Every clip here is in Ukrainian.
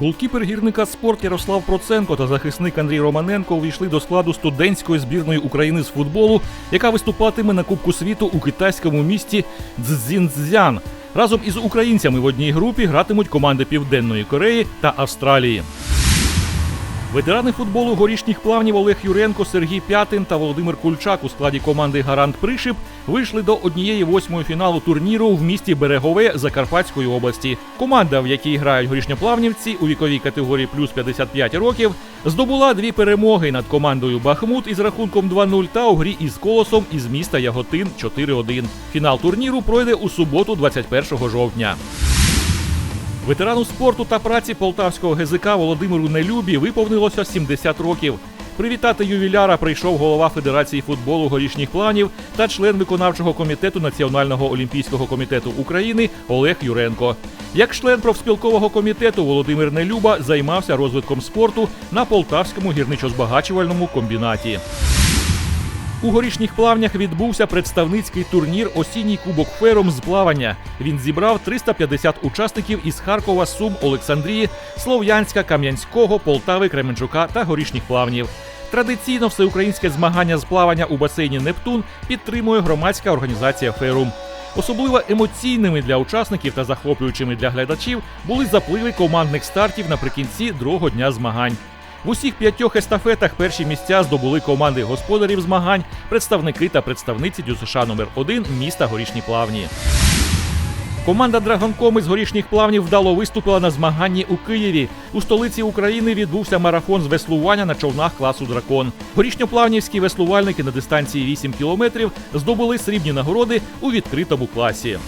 Голкіпер гірника спорт Ярослав Проценко та захисник Андрій Романенко увійшли до складу студентської збірної України з футболу, яка виступатиме на Кубку світу у китайському місті Цзінцзян. Разом із українцями в одній групі гратимуть команди Південної Кореї та Австралії. Ветерани футболу горішніх плавнів Олег Юренко, Сергій Пятин та Володимир Кульчак у складі команди Гарант Пришип вийшли до однієї восьмої фіналу турніру в місті Берегове Закарпатської області. Команда, в якій грають горішньоплавнівці у віковій категорії плюс 55 років, здобула дві перемоги над командою Бахмут із рахунком 2-0 та у грі із колосом із міста Яготин 4-1. Фінал турніру пройде у суботу, 21 жовтня. Ветерану спорту та праці полтавського ГЗК Володимиру Нелюбі виповнилося 70 років. Привітати ювіляра прийшов голова Федерації футболу горішніх планів та член виконавчого комітету Національного олімпійського комітету України Олег Юренко. Як член профспілкового комітету Володимир Нелюба займався розвитком спорту на полтавському гірничо-збагачувальному комбінаті. У горішніх плавнях відбувся представницький турнір Осінній кубок фером з плавання. Він зібрав 350 учасників із Харкова, Сум, Олександрії, Слов'янська, Кам'янського, Полтави, Кременчука та горішніх плавнів. Традиційно всеукраїнське змагання з плавання у басейні Нептун підтримує громадська організація Ферум. Особливо емоційними для учасників та захоплюючими для глядачів були запливи командних стартів наприкінці другого дня змагань. В усіх п'ятьох естафетах перші місця здобули команди господарів змагань, представники та представниці ДЮСШ номер 1 міста Горішні Плавні. Команда Драгонком із горішніх плавнів вдало виступила на змаганні у Києві. У столиці України відбувся марафон з веслування на човнах класу Дракон. Горішньоплавнівські веслувальники на дистанції 8 кілометрів здобули срібні нагороди у відкритому класі.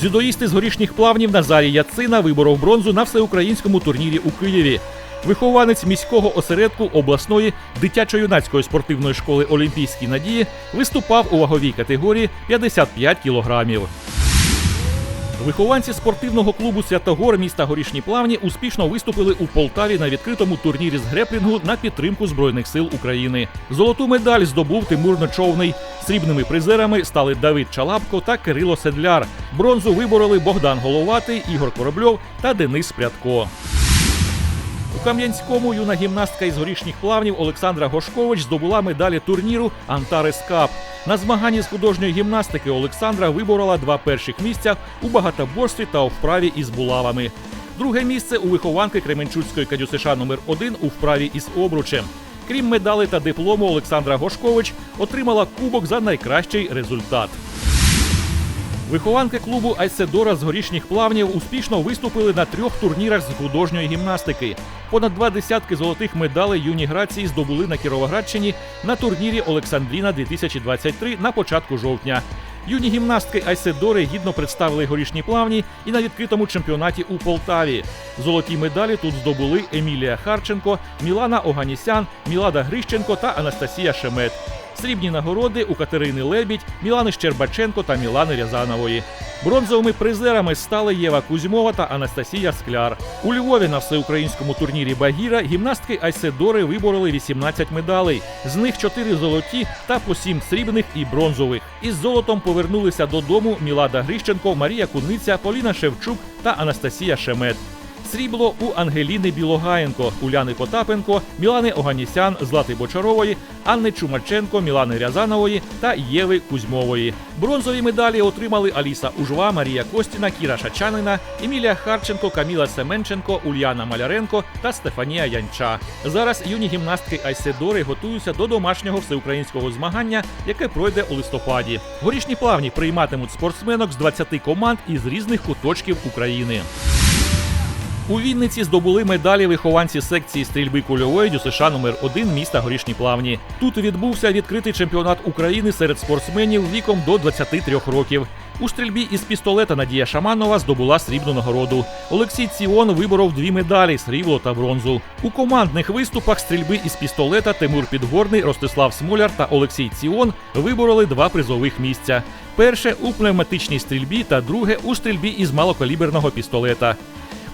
Дзюдоїст з горішніх плавнів Назарій Яцина виборов бронзу на всеукраїнському турнірі у Києві. Вихованець міського осередку обласної дитячо-юнацької спортивної школи Олімпійські надії виступав у ваговій категорії 55 кілограмів. Вихованці спортивного клубу Святогор міста Горішні Плавні успішно виступили у Полтаві на відкритому турнірі з греплінгу на підтримку Збройних сил України. Золоту медаль здобув Тимур Ночовний. Срібними призерами стали Давид Чалапко та Кирило Седляр. Бронзу вибороли Богдан Головатий, Ігор Корабльов та Денис Прядко. У Кам'янському юна гімнастка із горішніх плавнів Олександра Гошкович здобула медалі турніру Антарес Кап. На змаганні з художньої гімнастики Олександра виборола два перших місця у багатоборстві та у вправі із булавами. Друге місце у вихованки Кременчуцької кадюсиш номер 1 у вправі із обручем. Крім медалей та диплому, Олександра Гошкович отримала кубок за найкращий результат. Вихованки клубу Айседора з горішніх плавнів успішно виступили на трьох турнірах з художньої гімнастики. Понад два десятки золотих медалей юні грації здобули на Кіровоградщині на турнірі Олександріна 2023 на початку жовтня. Юні гімнастки Айседори гідно представили горішні плавні і на відкритому чемпіонаті у Полтаві. Золоті медалі тут здобули Емілія Харченко, Мілана Оганісян, Мілада Грищенко та Анастасія Шемет. Срібні нагороди у Катерини Лебідь, Мілани Щербаченко та Мілани Рязанової. Бронзовими призерами стали Єва Кузьмова та Анастасія Скляр. У Львові на всеукраїнському турнірі Багіра гімнастки Айседори вибороли 18 медалей. З них 4 золоті та по 7 срібних і бронзових. Із золотом повернулися додому Мілада Грищенко, Марія Куниця, Поліна Шевчук та Анастасія Шемет. Срібло у Ангеліни Білогаєнко, Уляни Потапенко, Мілани Оганісян, Злати Бочарової, Анни Чумаченко, Мілани Рязанової та Єви Кузьмової. Бронзові медалі отримали Аліса Ужва, Марія Костіна, Кіра Шачанина, Емілія Харченко, Каміла Семенченко, Ульяна Маляренко та Стефанія Янча. Зараз юні гімнастки Айседори готуються до домашнього всеукраїнського змагання, яке пройде у листопаді. Горішні плавні прийматимуть спортсменок з 20 команд із різних куточків України. У Вінниці здобули медалі вихованці секції стрільби кульової ДЮСШ номер 1 міста Горішні Плавні. Тут відбувся відкритий чемпіонат України серед спортсменів віком до 23 років. У стрільбі із пістолета Надія Шаманова здобула срібну нагороду. Олексій Ціон виборов дві медалі срібло та бронзу. У командних виступах стрільби із пістолета Тимур Підгорний, Ростислав Смоляр та Олексій Ціон вибороли два призових місця. Перше у пневматичній стрільбі та друге у стрільбі із малокаліберного пістолета.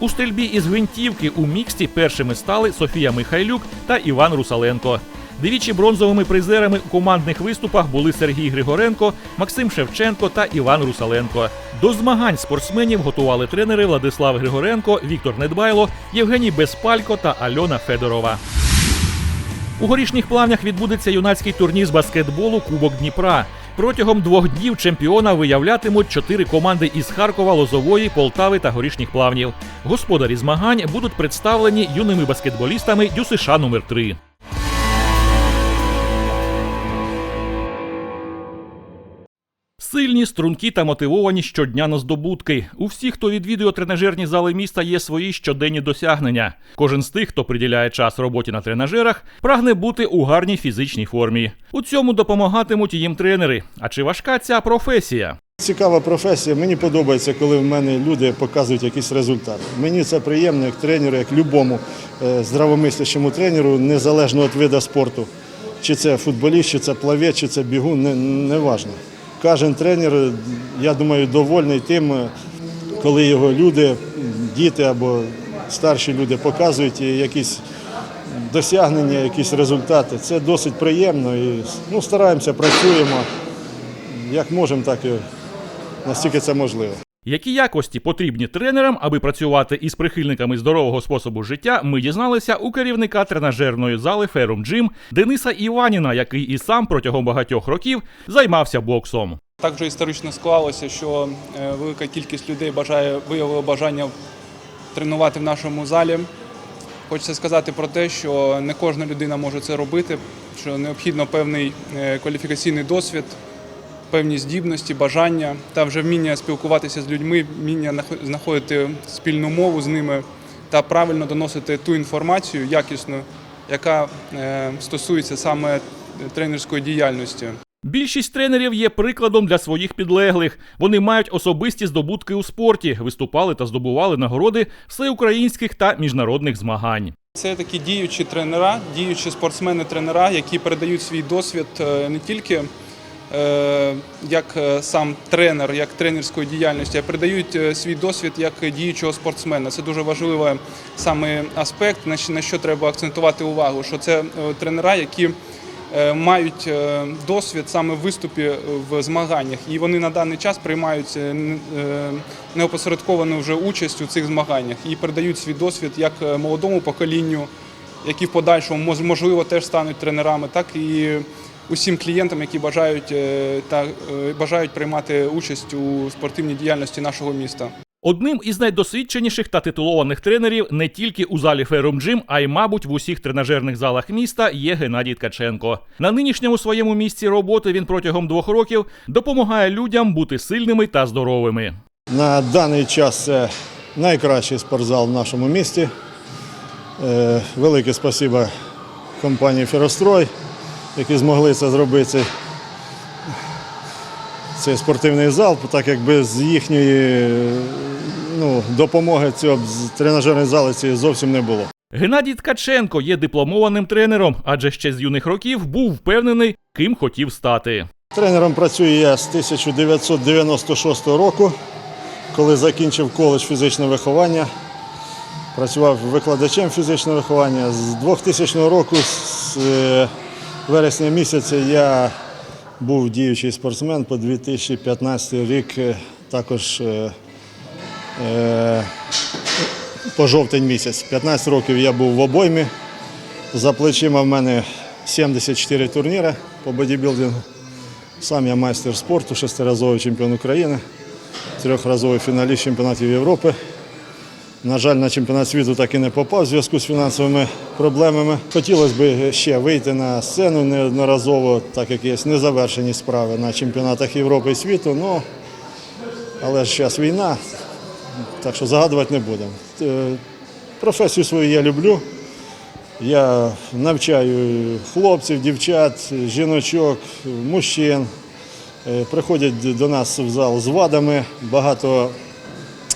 У стрільбі із гвинтівки у міксті першими стали Софія Михайлюк та Іван Русаленко. Двічі бронзовими призерами у командних виступах були Сергій Григоренко, Максим Шевченко та Іван Русаленко. До змагань спортсменів готували тренери Владислав Григоренко, Віктор Недбайло, Євгеній Безпалько та Альона Федорова. У горішніх плавнях відбудеться юнацький турнір з баскетболу Кубок Дніпра. Протягом двох днів чемпіона виявлятимуть чотири команди із Харкова, Лозової, Полтави та горішніх плавнів. Господарі змагань будуть представлені юними баскетболістами ДЮСШ номер 3 Сильні, стрункі та мотивовані щодня на здобутки. У всіх, хто відвідує тренажерні зали міста, є свої щоденні досягнення. Кожен з тих, хто приділяє час роботі на тренажерах, прагне бути у гарній фізичній формі. У цьому допомагатимуть їм тренери. А чи важка ця професія? Цікава професія. Мені подобається, коли в мене люди показують якийсь результат. Мені це приємно як тренеру, як любому е, здравомислящому тренеру, незалежно від виду спорту. Чи це футболіст, чи це плавець, чи це бігун, не, не важно. Кожен тренер, я думаю, довольний тим, коли його люди, діти або старші люди показують якісь досягнення, якісь результати. Це досить приємно і ну, стараємося, працюємо. Як можемо, так і настільки це можливо. Які якості потрібні тренерам, аби працювати із прихильниками здорового способу життя, ми дізналися у керівника тренажерної зали Ферум Джим Дениса Іваніна, який і сам протягом багатьох років займався боксом. Так історично склалося, що е, велика кількість людей бажає виявило бажання тренувати в нашому залі. Хочеться сказати про те, що не кожна людина може це робити, що необхідно певний е, кваліфікаційний досвід, певні здібності, бажання та вже вміння спілкуватися з людьми, вміння нахо- знаходити спільну мову з ними та правильно доносити ту інформацію якісну, яка е, стосується саме тренерської діяльності. Більшість тренерів є прикладом для своїх підлеглих. Вони мають особисті здобутки у спорті, виступали та здобували нагороди всеукраїнських та міжнародних змагань. Це такі діючі тренера, діючі спортсмени-тренера, які передають свій досвід е, не тільки як е, сам тренер, як тренерської діяльності, а передають е, свій досвід як діючого спортсмена. Це дуже важливий саме аспект, на що- треба акцентувати увагу. Що це е, тренера, які е, мають е, досвід саме в виступі в змаганнях, і вони на даний час приймають е, е, неопосередковану вже участь у цих змаганнях і передають свій досвід як е, молодому поколінню, які в подальшому мож- можливо теж стануть тренерами, так і усім клієнтам, які бажають е, та е, бажають приймати участь у спортивній діяльності нашого міста. Одним із найдосвідченіших та титулованих тренерів не тільки у залі Ферум Джим, а й, мабуть, в усіх тренажерних залах міста є Геннадій Ткаченко. На нинішньому своєму місці роботи він протягом двох років допомагає людям бути сильними та здоровими. На даний час це найкращий спортзал в нашому місті. Е, Велике спасибо компанії Ферострой, які змогли це зробити. Цей спортивний зал, так як без їхньої ну, допомоги цього тренажерної зали цієї зовсім не було. Геннадій Ткаченко є дипломованим тренером, адже ще з юних років був впевнений, ким хотів стати. Тренером працюю я з 1996 року, коли закінчив коледж фізичного виховання. Працював викладачем фізичного виховання. З 2000 року, з е, вересня місяця, я був діючий спортсмен по 2015 рік, е, також е, е, по жовтень місяць. 15 років я був в обоймі. За плечима в мене 74 турніри по бодібілдингу. Сам я майстер спорту, шестиразовий чемпіон України, трьохразовий фіналіст чемпіонатів Європи. На жаль, на чемпіонат світу так і не попав в зв'язку з фінансовими проблемами. Хотілося б ще вийти на сцену неодноразово, так як є незавершені справи на чемпіонатах Європи і світу. Ну, але ж зараз війна, так що загадувати не будемо. Е, Професію свою я люблю. Я навчаю хлопців, дівчат, жіночок, мужчин. Е, Приходять до нас в зал з вадами. Багато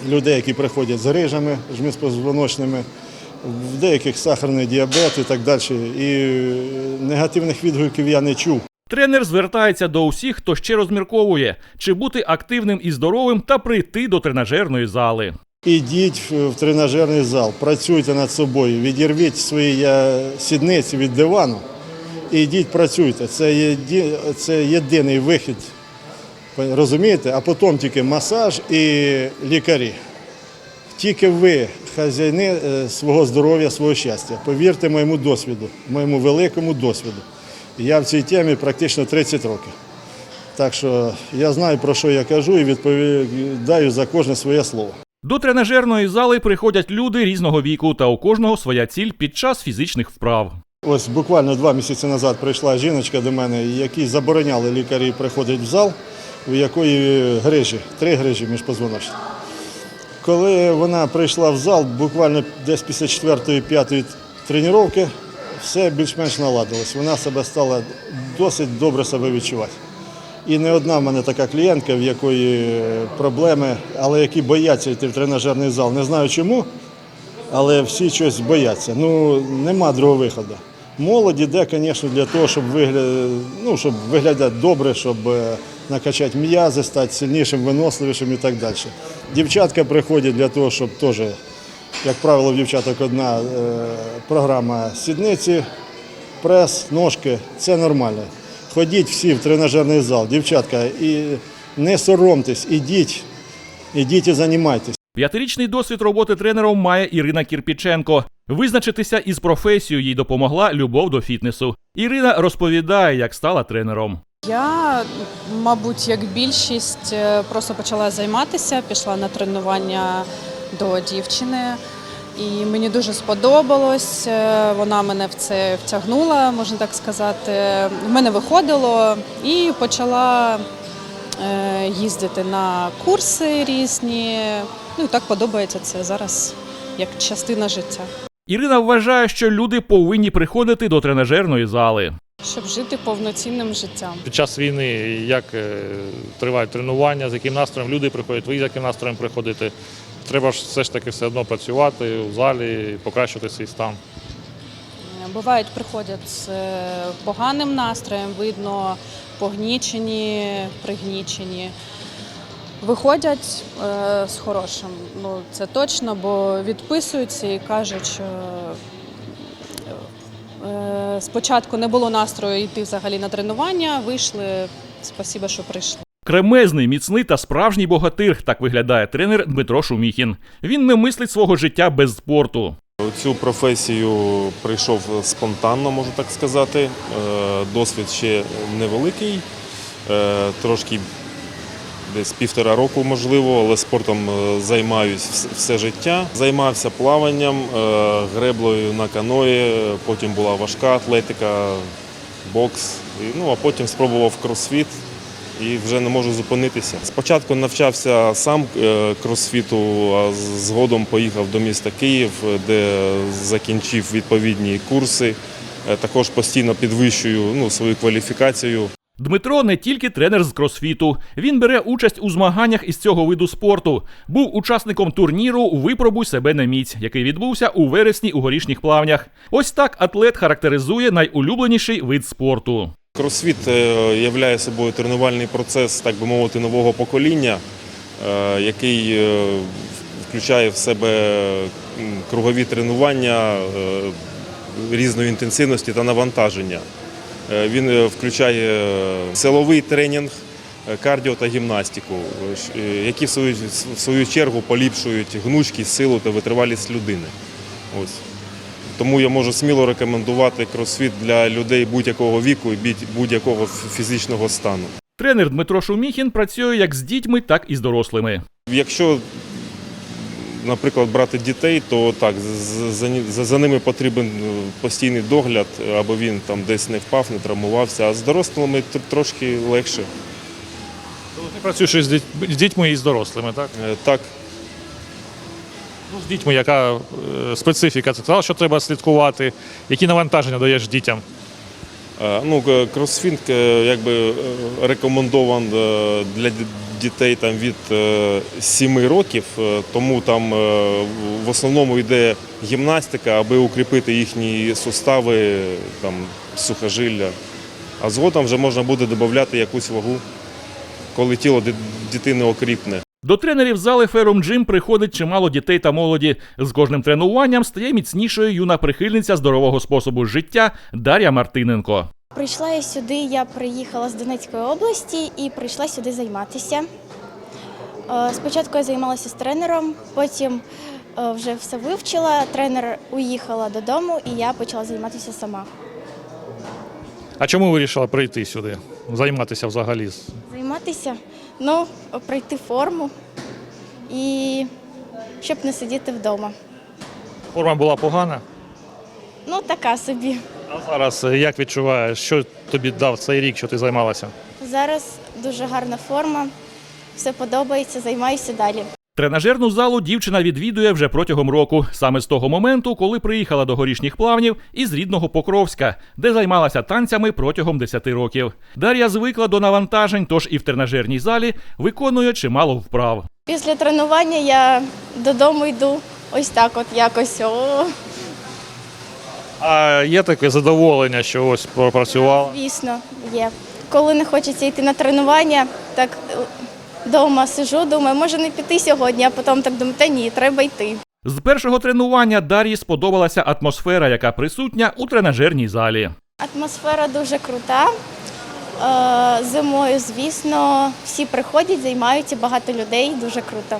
людей, які приходять з грижами жмізпозвоночними, в деяких сахарний діабет і так далі. І негативних відгуків я не чув. Тренер звертається до усіх, хто ще розмірковує, чи бути активним і здоровим та прийти до тренажерної зали. Ідіть в тренажерний зал, працюйте над собою, відірвіть свої сідниці від дивану і йдіть працюйте. Це єдиний вихід. Розумієте? А потім тільки масаж і лікарі. Тільки ви хазяїни е, свого здоров'я, свого щастя. Повірте моєму досвіду, моєму великому досвіду. Я в цій темі практично 30 років. Так що я знаю, про що я кажу, і відповідаю за кожне своє слово. До тренажерної зали приходять люди різного віку, та у кожного своя ціль під час фізичних вправ. Ось буквально два місяці назад прийшла жіночка до мене, які забороняли лікарі приходити в зал, у якої грижі, три грижі міжпозвоночні. Коли вона прийшла в зал, буквально десь після 4-5 тренування, все більш-менш наладилось. Вона себе стала досить добре себе відчувати. І не одна в мене така клієнтка, в якої проблеми, але які бояться йти в тренажерний зал. Не знаю чому, але всі щось бояться. Ну, нема другого виходу. Молодь іде, звісно, для того, щоб, вигля... ну, щоб виглядати добре, щоб е, накачати м'язи, стати сильнішим, виносливішим і так далі. Дівчатка приходять для того, щоб теж, як правило, в дівчаток одна е, програма сідниці, прес, ножки це нормально. Ходіть всі в тренажерний зал, дівчатка, і не соромтесь, ідіть, ідіть і займайтесь. П'ятирічний досвід роботи тренером має Ірина Кірпіченко. Визначитися із професією їй допомогла любов до фітнесу. Ірина розповідає, як стала тренером. Я, мабуть, як більшість, е, просто почала займатися, пішла на тренування до дівчини. І мені дуже сподобалось. е, Вона мене в це втягнула, можна так сказати. В мене виходило і почала е, їздити на курси різні. Ну і так подобається це зараз як частина життя. Ірина вважає, що люди повинні приходити до тренажерної зали. Щоб жити повноцінним життям. Під час війни як е, тривають тренування, з яким настроєм люди приходять, ви з яким настроєм приходите. Треба ж все ж таки все одно працювати у залі, покращувати свій стан. Бувають, приходять з е, поганим настроєм, видно, погнічені, пригнічені. Виходять е, з хорошим. Ну, це точно, бо відписуються і кажуть, що е, спочатку не було настрою йти взагалі на тренування, вийшли. Спасибо, що прийшли. Кремезний, міцний та справжній богатир так виглядає тренер Дмитро Шуміхін. Він не мислить свого життя без спорту. Цю професію прийшов спонтанно, можу так сказати. Е, Досвід ще невеликий, е, трошки десь півтора року, можливо, але спортом е, займаюсь все життя. Займався плаванням, е, греблею на каної, потім була важка атлетика, бокс. Ну, а потім спробував кросфіт і вже не можу зупинитися. Спочатку навчався сам е, кросфіту, а згодом поїхав до міста Київ, де закінчив відповідні курси. Також постійно підвищую ну, свою кваліфікацію. Дмитро не тільки тренер з кросфіту. Він бере участь у змаганнях із цього виду спорту. Був учасником турніру Випробуй себе на міць, який відбувся у вересні у горішніх плавнях. Ось так атлет характеризує найулюбленіший вид спорту. Кросфіт е, являє собою тренувальний процес, так би мовити, нового покоління, е, який е, включає в себе кругові тренування різної інтенсивності та навантаження. Е, Він е, включає е, силовий тренінг, кардіо та гімнастику, які в свою, в свою чергу поліпшують гнучкість, силу та витривалість людини. Ось. Тому я можу сміло рекомендувати кросфіт для людей будь-якого віку і будь- будь-якого фізичного стану. Тренер Дмитро Шуміхін працює як з дітьми, так і з дорослими. Якщо, наприклад, брати дітей, то так, за, за, ними потрібен е, постійний догляд, аби він там десь не впав, не травмувався, а з дорослими трошки легше. Ти працюєш із з дітьми і з дорослими, так? Е, Так, Ну, з дітьми, яка е, специфіка? Ти сказав, що треба слідкувати, які навантаження даєш дітям? Ну, к- кросфіт е, якби рекомендован для дітей там від 7 років, е, тому там е, в основному йде гімнастика, аби укріпити їхні сустави, там, сухожилля. А згодом вже можна буде додати якусь вагу, коли тіло ди- дитини окріпне. До тренерів зали Ферум Джим приходить чимало дітей та молоді. З кожним тренуванням стає міцнішою юна прихильниця здорового способу життя Дар'я Мартиненко. Прийшла я сюди, я приїхала з Донецької області і прийшла сюди займатися. Е, Спочатку я займалася з тренером, потім е, вже все вивчила. Тренер уїхала додому і я почала займатися сама. А чому вирішила прийти сюди? Займатися взагалі? Займатися, ну, пройти форму і щоб не сидіти вдома. Форма була погана. Ну, така собі. А зараз е, як відчуваєш, що тобі дав цей рік, що ти займалася? Зараз дуже гарна форма, все подобається, займаюся далі. Тренажерну залу дівчина відвідує вже протягом року, саме з того моменту, коли приїхала до горішніх плавнів із рідного Покровська, де займалася танцями протягом 10 років. Дар'я звикла до навантажень, тож і в тренажерній залі виконує чимало вправ. Після тренування я додому йду ось так, от якось. О, А є таке задоволення, що ось пропрацювала? звісно, є. Коли не хочеться йти на тренування, так вдома сижу, думаю, може не піти сьогодні, а потім так думаю, та ні, треба йти. З першого тренування Дар'ї сподобалася атмосфера, яка присутня у тренажерній залі. Атмосфера дуже крута. Е, Зимою, звісно, всі приходять, займаються, багато людей, дуже круто.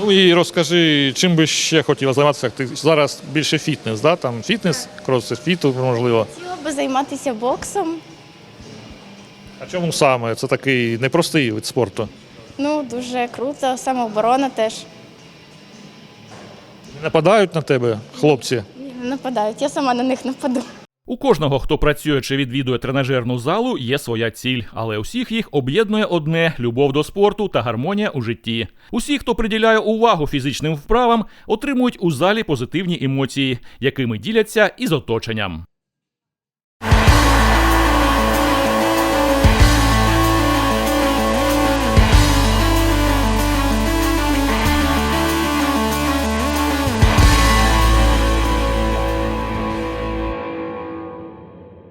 Ну і розкажи, чим би ще хотіла займатися? Ти зараз більше фітнес, да? Там фітнес, кросфіту, можливо. Хотіла би займатися боксом. А чому саме? Це такий непростий вид спорту. Ну, дуже круто, самооборона теж. Не нападають на тебе хлопці? Ні, не нападають, я сама на них нападу. У кожного, хто працює чи відвідує тренажерну залу, є своя ціль, але усіх їх об'єднує одне любов до спорту та гармонія у житті. Усі, хто приділяє увагу фізичним вправам, отримують у залі позитивні емоції, якими діляться із оточенням.